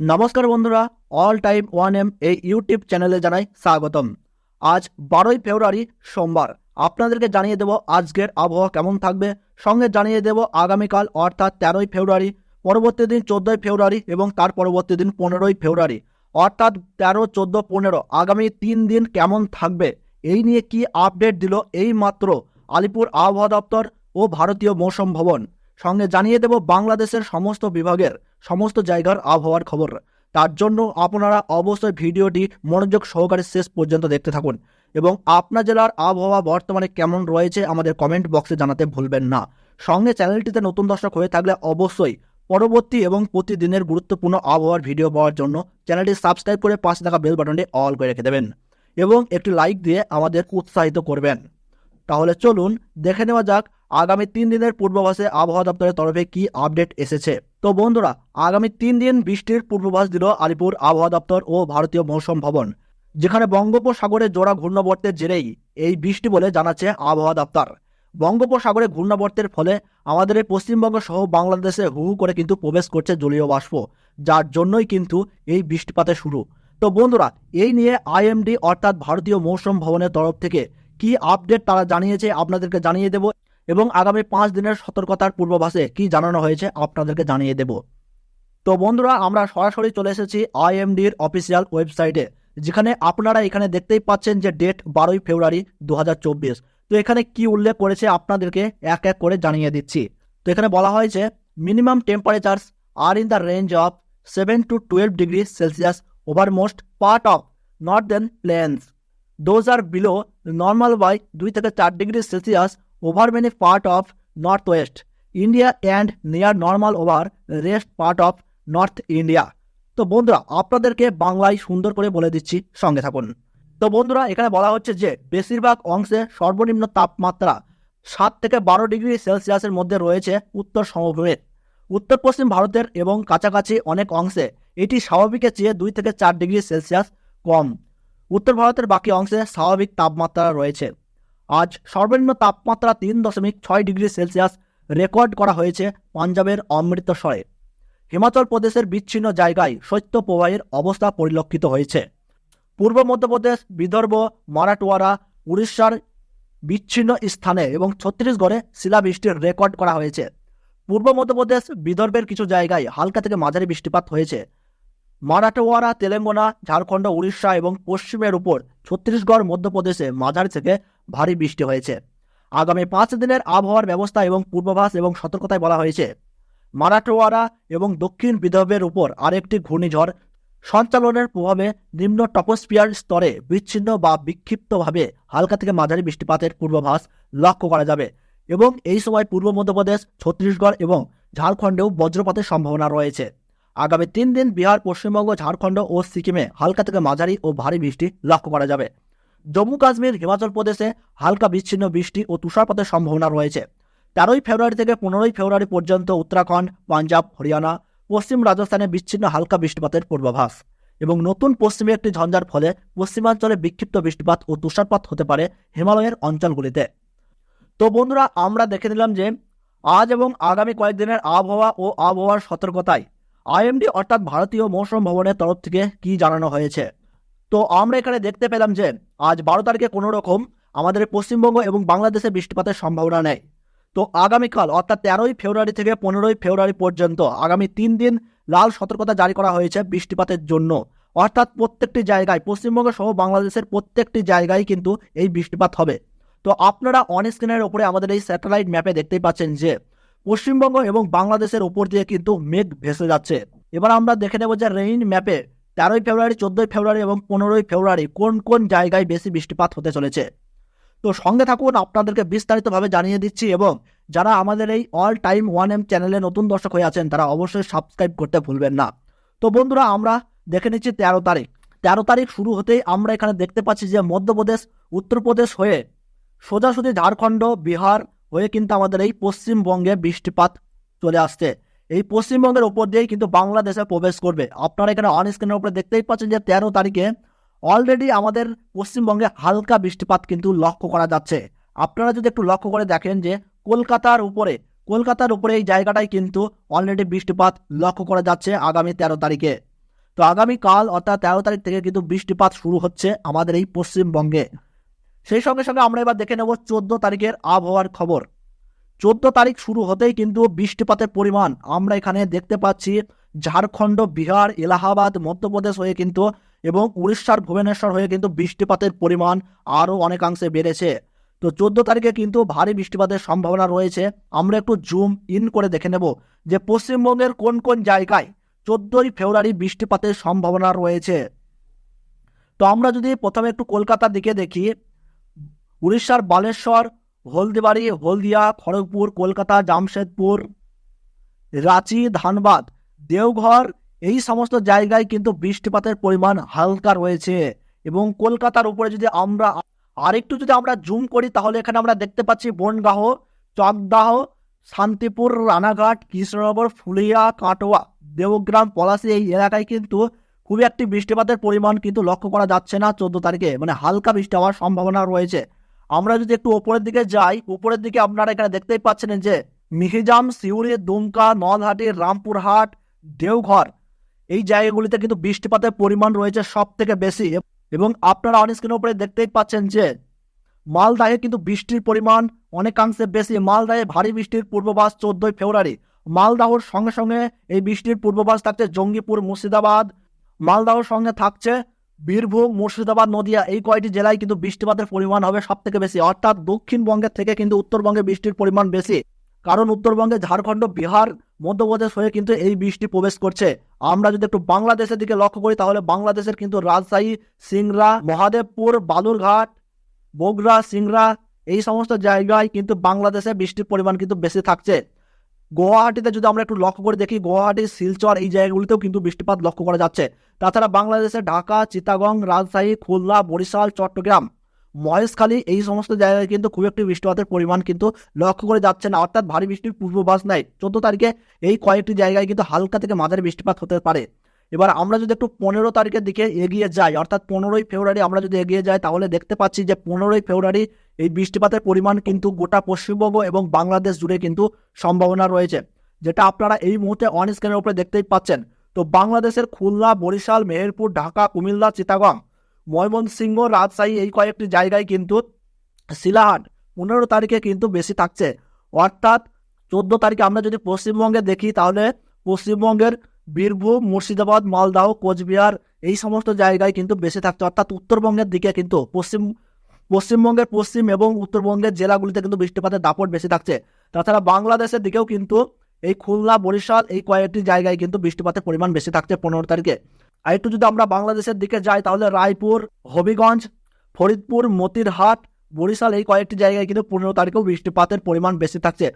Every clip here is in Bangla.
নমস্কার বন্ধুরা অল টাইম ওয়ান এম এই ইউটিউব চ্যানেলে জানাই স্বাগতম। আজ বারোই ফেব্রুয়ারি, সোমবার। আপনাদেরকে জানিয়ে দেব আজকের আবহাওয়া কেমন থাকবে, সঙ্গে জানিয়ে দেব আগামীকাল, অর্থাৎ তেরোই ফেব্রুয়ারি, পরবর্তী দিন চোদ্দোই ফেব্রুয়ারি এবং তার পরবর্তী দিন পনেরোই ফেব্রুয়ারি। অর্থাৎ তেরো, চোদ্দ, পনেরো, আগামী তিন দিন কেমন থাকবে, এই নিয়ে কি আপডেট দিল এই মাত্র আলিপুর আবহাওয়া দপ্তর ও ভারতীয় মৌসুম ভবন। সঙ্গে জানিয়ে দেব বাংলাদেশের সমস্ত বিভাগের সমস্ত জায়গার আবহাওয়ার খবর। তার জন্য আপনারা অবশ্যই ভিডিওটি মনোযোগ সহকারে শেষ পর্যন্ত দেখতে থাকুন এবং আপনার জেলার আবহাওয়া বর্তমানে কেমন রয়েছে আমাদের কমেন্ট বক্সে জানাতে ভুলবেন না। সঙ্গে চ্যানেলটিতে নতুন দর্শক হয়ে থাকলে অবশ্যই পরবর্তী এবং প্রতিদিনের গুরুত্বপূর্ণ আবহাওয়ার ভিডিও পাওয়ার জন্য চ্যানেলটি সাবস্ক্রাইব করে পাশে থাকা বেল বাটনটি অল করে রেখে দেবেন এবং একটি লাইক দিয়ে আমাদের উৎসাহিত করবেন। তাহলে চলুন দেখে নেওয়া যাক আগামী তিন দিনের পূর্বাভাসে আবহাওয়া দপ্তরের তরফে কি আপডেট এসেছে? তো বন্ধুরা, আগামী তিন দিন বৃষ্টির পূর্বাভাস দিল আলিপুর আবহাওয়া দপ্তর ও ভারতীয় মৌসুম ভবন, যেখানে বঙ্গোপসাগরে জোড়া ঘূর্ণাবর্তের জেরেই এই বৃষ্টি বলে জানাচ্ছে আবহাওয়া দপ্তর। বঙ্গোপসাগরে ঘূর্ণাবর্তের ফলে আমাদের এই পশ্চিমবঙ্গ সহ বাংলাদেশে হু করে কিন্তু প্রবেশ করছে জলীয় বাষ্প, যার জন্যই কিন্তু এই বৃষ্টিপাতের শুরু। তো বন্ধুরা, এই নিয়ে আইএমডি অর্থাৎ ভারতীয় মৌসুম ভবনের তরফ থেকে কি আপডেট তারা জানিয়েছে আপনাদেরকে জানিয়ে দেব এবং আগামী পাঁচ দিনের সতর্কতার পূর্বাভাসে কি জানানো হয়েছে আপনাদেরকে জানিয়ে দেব। তো বন্ধুরা, আমরা সরাসরি চলে এসেছি আইএমডির অফিসিয়াল ওয়েবসাইটে, যেখানে আপনারা এখানে দেখতেই পাচ্ছেন যে ডেট বারোই ফেব্রুয়ারি দুহাজার চব্বিশ। তো এখানে কি উল্লেখ করেছে আপনাদেরকে এক এক করে জানিয়ে দিচ্ছি। তো এখানে বলা হয়েছে, minimum temperatures are in the range of seven to twelve degree Celsius over most part of northern plains those are below normal by দুই থেকে চার degree Celsius over many part of north west India and near normal over rest part of north India তো বন্ধুরা, আপনাদেরকে বাংলায় সুন্দর করে বলে দিচ্ছি, সঙ্গে থাকুন। তো বন্ধুরা, এখানে বলা হচ্ছে যে, বেশিরভাগ অংশে সর্বনিম্ন তাপমাত্রা সাত থেকে বারো ডিগ্রি সেলসিয়াসের মধ্যে রয়েছে উত্তর সমভূমির। উত্তর পশ্চিম ভারতের এবং কাছাকাছি অনেক অংশে এটি স্বাভাবিকের চেয়ে দুই থেকে চার ডিগ্রি সেলসিয়াস কম। উত্তর ভারতের বাকি অংশে স্বাভাবিক তাপমাত্রা রয়েছে। আজ সর্বনিম্ন তাপমাত্রা তিন দশমিক ছয় ডিগ্রি সেলসিয়াস রেকর্ড করা হয়েছে পাঞ্জাবের অমৃতসরে। হিমাচল প্রদেশের বিচ্ছিন্ন জায়গায় শৈত্য প্রবাহের অবস্থা পরিলক্ষিত হয়েছে। পূর্ব মধ্যপ্রদেশ, বিদর্ভ মারাঠওয়ারা উড়িষ্যার বিচ্ছিন্ন স্থানে এবং ছত্তিশগড়ে শিলাবৃষ্টির রেকর্ড করা হয়েছে। পূর্ব মধ্যপ্রদেশ, বিদর্ভের কিছু জায়গায় হালকা থেকে মাঝারি বৃষ্টিপাত হয়েছে। মারাঠওয়াড়া, তেলেঙ্গানা, ঝাড়খণ্ড, উড়িষ্যা এবং পশ্চিমের উপর ছত্তিশগড় মধ্যপ্রদেশে মাঝারি থেকে ভারী বৃষ্টি হয়েছে। আগামী পাঁচ দিনের আবহাওয়ার ব্যবস্থা এবং পূর্বাভাস এবং সতর্কতায় বলা হয়েছে। মারাঠওয়াড়া এবং দক্ষিণ বিদর্ভের উপর আরেকটি ঘূর্ণিঝড় সঞ্চালনের প্রভাবে নিম্ন টপোস্পিয়ার স্তরে বিচ্ছিন্ন বা বিক্ষিপ্তভাবে হালকা থেকে মাঝারি বৃষ্টিপাতের পূর্বাভাস লক্ষ্য করা যাবে এবং এই সময় পূর্ব মধ্যপ্রদেশ, ছত্তিশগড় এবং ঝাড়খণ্ডেও বজ্রপাতের সম্ভাবনা রয়েছে। আগামী তিন দিন বিহার, পশ্চিমবঙ্গ, ঝাড়খণ্ড ও সিকিমে হালকা থেকে মাঝারি ও ভারী বৃষ্টি লক্ষ্য করা যাবে। জম্মু কাশ্মীর, হিমাচল প্রদেশে হালকা বিচ্ছিন্ন বৃষ্টি ও তুষারপাতের সম্ভাবনা রয়েছে। তেরোই ফেব্রুয়ারি থেকে পনেরোই ফেব্রুয়ারি পর্যন্ত উত্তরাখণ্ড, পাঞ্জাব, হরিয়ানা, পশ্চিম রাজস্থানে বিচ্ছিন্ন হালকা বৃষ্টিপাতের পূর্বাভাস এবং নতুন পশ্চিমে একটি ঝঞ্ঝার ফলে পশ্চিমাঞ্চলে বিক্ষিপ্ত বৃষ্টিপাত ও তুষারপাত হতে পারে হিমালয়ের অঞ্চলগুলিতে। তো বন্ধুরা, আমরা দেখে নিলাম যে আজ এবং আগামী কয়েকদিনের আবহাওয়া ও আবহাওয়ার সতর্কতায় আইএমডি অর্থাৎ ভারতীয় মৌসুম ভবনের তরফ থেকে কি জানানো হয়েছে? তো আমরা এখানে দেখতে পেলাম যে, আজ বারো তারিখে কোনো রকম আমাদের পশ্চিমবঙ্গ এবং বাংলাদেশে বৃষ্টিপাতের সম্ভাবনা নেই। তো আগামীকাল, অর্থাৎ তেরোই ফেব্রুয়ারি থেকে পনেরোই ফেব্রুয়ারি পর্যন্ত আগামী তিন দিন লাল সতর্কতা জারি করা হয়েছে বৃষ্টিপাতের জন্য। অর্থাৎ প্রত্যেকটি জায়গায়, পশ্চিমবঙ্গ সহ বাংলাদেশের প্রত্যেকটি জায়গায় কিন্তু এই বৃষ্টিপাত হবে। তো আপনারা অন স্ক্রিনের ওপরে আমাদের এই স্যাটেলাইট ম্যাপে দেখতেই পাচ্ছেন যে পশ্চিমবঙ্গ এবং বাংলাদেশের ওপর দিয়ে কিন্তু মেঘ ভেসে যাচ্ছে। এবার আমরা দেখে নেব যে রেইন ম্যাপে তেরোই ফেব্রুয়ারি, চোদ্দোই ফেব্রুয়ারি এবং পনেরোই ফেব্রুয়ারি কোন কোন জায়গায় বেশি বৃষ্টিপাত হতে চলেছে। তো সঙ্গে থাকুন, আপনাদেরকে বিস্তারিতভাবে জানিয়ে দিচ্ছি এবং যারা আমাদের এই অল টাইম ওয়ান এম চ্যানেলে নতুন দর্শক হয়ে আছেন, তারা অবশ্যই সাবস্ক্রাইব করতে ভুলবেন না। তো বন্ধুরা, আমরা দেখে নিচ্ছি তেরো তারিখ। তেরো তারিখ শুরু হতেই আমরা এখানে দেখতে পাচ্ছি যে মধ্যপ্রদেশ, উত্তরপ্রদেশ হয়ে সোজাসুজি ঝাড়খণ্ড, বিহার হয়ে কিন্তু আমাদের এই পশ্চিমবঙ্গে বৃষ্টিপাত চলে আসছে। এই পশ্চিমবঙ্গের ওপর দিয়েই কিন্তু বাংলাদেশে প্রবেশ করবে। আপনারা এখানে অন স্ক্রিনের উপরে দেখতেই পাচ্ছেন যে তেরো তারিখে অলরেডি আমাদের পশ্চিমবঙ্গে হালকা বৃষ্টিপাত কিন্তু লক্ষ্য করা যাচ্ছে। আপনারা যদি একটু লক্ষ্য করে দেখেন যে কলকাতার উপরে কলকাতার উপরে এই জায়গাটায় কিন্তু অলরেডি বৃষ্টিপাত লক্ষ্য করা যাচ্ছে আগামী তেরো তারিখে। তো আগামীকাল অর্থাৎ তেরো তারিখ থেকে কিন্তু বৃষ্টিপাত শুরু হচ্ছে আমাদের এই পশ্চিমবঙ্গে। সেই সঙ্গে সঙ্গে আমরা এবার দেখে নেব চোদ্দ তারিখের আবহাওয়ার খবর। চোদ্দ তারিখ শুরু হতেই কিন্তু বৃষ্টিপাতের পরিমাণ আমরা এখানে দেখতে পাচ্ছি ঝাড়খণ্ড, বিহার, এলাহাবাদ, মধ্যপ্রদেশ হয়ে কিন্তু এবং উড়িষ্যার ভুবনেশ্বর হয়ে কিন্তু বৃষ্টিপাতের পরিমাণ আরও অনেকাংশে বেড়েছে। তো চোদ্দ তারিখে কিন্তু ভারী বৃষ্টিপাতের সম্ভাবনা রয়েছে। আমরা একটু জুম ইন করে দেখে নেব যে পশ্চিমবঙ্গের কোন কোন জায়গায় চোদ্দই ফেব্রুয়ারি বৃষ্টিপাতের সম্ভাবনা রয়েছে। তো আমরা যদি প্রথমে একটু কলকাতার দিকে দেখি উড়িষ্যার বালেশ্বর, হলদিবাড়ি, হলদিয়া, খড়গপুর, কলকাতা, জামশেদপুর, রাঁচি, ধানবাদ, দেওঘর, এই সমস্ত জায়গায় কিন্তু বৃষ্টিপাতের পরিমাণ হালকা রয়েছে। এবং কলকাতার উপরে যদি আমরা আরেকটু যদি আমরা জুম করি, তাহলে এখানে আমরা দেখতে পাচ্ছি বনগাহ চকদাহ, শান্তিপুর, রানাঘাট, কৃষ্ণনগর, ফুলিয়া, কাটোয়া দেবগ্রাম পলাশি এই এলাকায় কিন্তু খুবই একটি বৃষ্টিপাতের পরিমাণ কিন্তু লক্ষ্য করা যাচ্ছে না চোদ্দ তারিখে। মানে হালকা বৃষ্টি হওয়ার সম্ভাবনা রয়েছে। আমরা যদি একটু উপরের দিকে যাই উপরের দিকে আপনারা এখানে দেখতেই পাচ্ছেন যে মিহিজাম, সিউড়ি, দুমকা, নলহাটি, রামপুরহাট, দেওঘর, এই জায়গাগুলিতে কিন্তু বৃষ্টিপাতের পরিমাণ রয়েছে সব থেকে বেশি। এবং আপনারা অন স্ক্রিনের উপরে দেখতেই পাচ্ছেন যে মালদাহে কিন্তু বৃষ্টির পরিমাণ অনেকাংশে বেশি। মালদাহে ভারী বৃষ্টির পূর্বাভাস চোদ্দই ফেব্রুয়ারি। মালদাহর সঙ্গে সঙ্গে এই বৃষ্টির পূর্বাভাস থাকছে জঙ্গিপুর, মুর্শিদাবাদ। মালদাহর সঙ্গে থাকছে বীরভূম, মুর্শিদাবাদ, নদিয়া এই কয়টি জেলায় কিন্তু বৃষ্টিপাতের পরিমাণ হবে সব থেকে বেশি। অর্থাৎ দক্ষিণবঙ্গের থেকে কিন্তু উত্তরবঙ্গে বৃষ্টির পরিমাণ বেশি। কারণ উত্তরবঙ্গে ঝাড়খণ্ড, বিহার, মধ্যপ্রদেশ হয়ে কিন্তু এই বৃষ্টি প্রবেশ করছে। আমরা যদি একটু বাংলাদেশের দিকে লক্ষ্য করি, তাহলে বাংলাদেশের কিন্তু রাজশাহী, সিংড়া, মহাদেবপুর, বালুরঘাট, বগুড়া, সিংড়া এই সমস্ত জায়গায় কিন্তু বাংলাদেশে বৃষ্টির পরিমাণ কিন্তু বেশি থাকছে। গুয়াহাটিতে যদি আমরা একটু লক্ষ্য করে দেখি, গুয়াহাটি, শিলচর এই জায়গাগুলিতেও কিন্তু বৃষ্টিপাত লক্ষ্য করা যাচ্ছে। তাছাড়া বাংলাদেশে ঢাকা চিতাগং রাজশাহী, খুলনা, বরিশাল, চট্টগ্রাম, মহেশখালী এই সমস্ত জায়গায় কিন্তু খুব একটি বৃষ্টিপাতের পরিমাণ কিন্তু লক্ষ্য করে যাচ্ছে না। অর্থাৎ ভারী বৃষ্টির পূর্বাভাস নাই। চোদ্দ তারিখে এই কয়েকটি জায়গায় কিন্তু হালকা থেকে মাঝারি বৃষ্টিপাত হতে পারে। এবার আমরা যদি একটু পনেরো তারিখের দিকে এগিয়ে যাই, অর্থাৎ পনেরোই ফেব্রুয়ারি আমরা যদি এগিয়ে যাই, তাহলে দেখতে পাচ্ছি যে পনেরোই ফেব্রুয়ারি এই বৃষ্টিপাতের পরিমাণ কিন্তু গোটা পশ্চিমবঙ্গ এবং বাংলাদেশ জুড়ে কিন্তু সম্ভাবনা রয়েছে, যেটা আপনারা এই মুহূর্তে অন স্ক্রিনের উপরে দেখতেই পাচ্ছেন। তো বাংলাদেশের খুলনা, বরিশাল, মেহেরপুর, ঢাকা, কুমিল্লা, চিটাগং, ময়মনসিংহ, রাজশাহী এই কয়েকটি জায়গায় কিন্তু শিলাহাট পনেরো তারিখে কিন্তু বেশি থাকছে। অর্থাৎ চোদ্দ তারিখে আমরা যদি পশ্চিমবঙ্গে দেখি, তাহলে পশ্চিমবঙ্গের বীরভূম, মুর্শিদাবাদ মালদাহ কোচবিহার এই সমস্ত জায়গায় কিন্তু বেশি থাকছে। অর্থাৎ উত্তরবঙ্গের দিকে কিন্তু পশ্চিম, পশ্চিমবঙ্গের পশ্চিম এবং উত্তরবঙ্গের জেলাগুলিতে কিন্তু বৃষ্টিপাতের দাপট বেশি থাকছে। তাছাড়া বাংলাদেশের দিকেও কিন্তু এই খুলনা, বরিশাল এই কয়েকটি জায়গায় কিন্তু বৃষ্টিপাতের পরিমাণ বেশি থাকছে পনেরো তারিখে। আর একটু যদি আমরা বাংলাদেশের দিকে যাই, তাহলে রায়পুর, হবিগঞ্জ, ফরিদপুর, মতিরহাট, বরিশাল এই কয়েকটি জায়গায় কিন্তু পনেরো তারিখেও বৃষ্টিপাতের পরিমাণ বেশি থাকছে।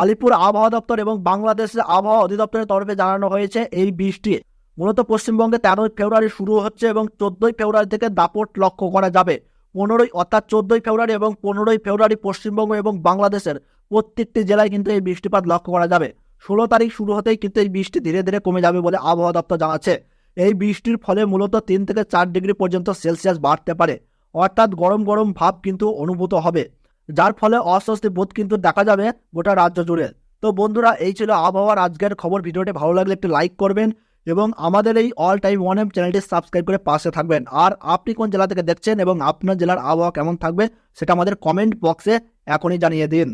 আলিপুর আবহাওয়া দপ্তর এবং বাংলাদেশের আবহাওয়া অধিদপ্তরের তরফে জানানো হয়েছে এই বৃষ্টি। মূলত পশ্চিমবঙ্গে তেরোই ফেব্রুয়ারি শুরু হচ্ছে এবং চোদ্দই ফেব্রুয়ারি থেকে দাপট লক্ষ্য করা যাবে। পনেরোই অর্থাৎ চোদ্দই ফেব্রুয়ারি এবং পনেরোই ফেব্রুয়ারি পশ্চিমবঙ্গ এবং বাংলাদেশের প্রত্যেকটি জেলায় কিন্তু এই বৃষ্টিপাত লক্ষ্য করা যাবে। ষোলো তারিখ শুরু হতেই কিন্তু এই বৃষ্টি ধীরে ধীরে কমে যাবে বলে আবহাওয়া দপ্তর জানাচ্ছে। এই বৃষ্টির ফলে মূলত তিন থেকে চার ডিগ্রি পর্যন্ত সেলসিয়াস বাড়তে পারে। অর্থাৎ গরম গরম ভাব কিন্তু অনুভূত হবে। যার ফলে অস্বস্তি বোধ কিন্তু দেখা যাবে গোটা রাজ্য জুড়ে। তো বন্ধুরা, এই ছিল আবহাওয়ার আজকের খবর। ভিডিওটি ভালো লাগলে একটি লাইক করবেন এবং আমাদের এই অল টাইম ওয়ান এম চ্যানেলটি সাবস্ক্রাইব করে পাশে থাকবেন। আর আপনি কোন জেলা থেকে দেখছেন এবং আপনার জেলার আবহাওয়া কেমন থাকবে, সেটা আমাদের কমেন্ট বক্সে এখনই জানিয়ে দিন।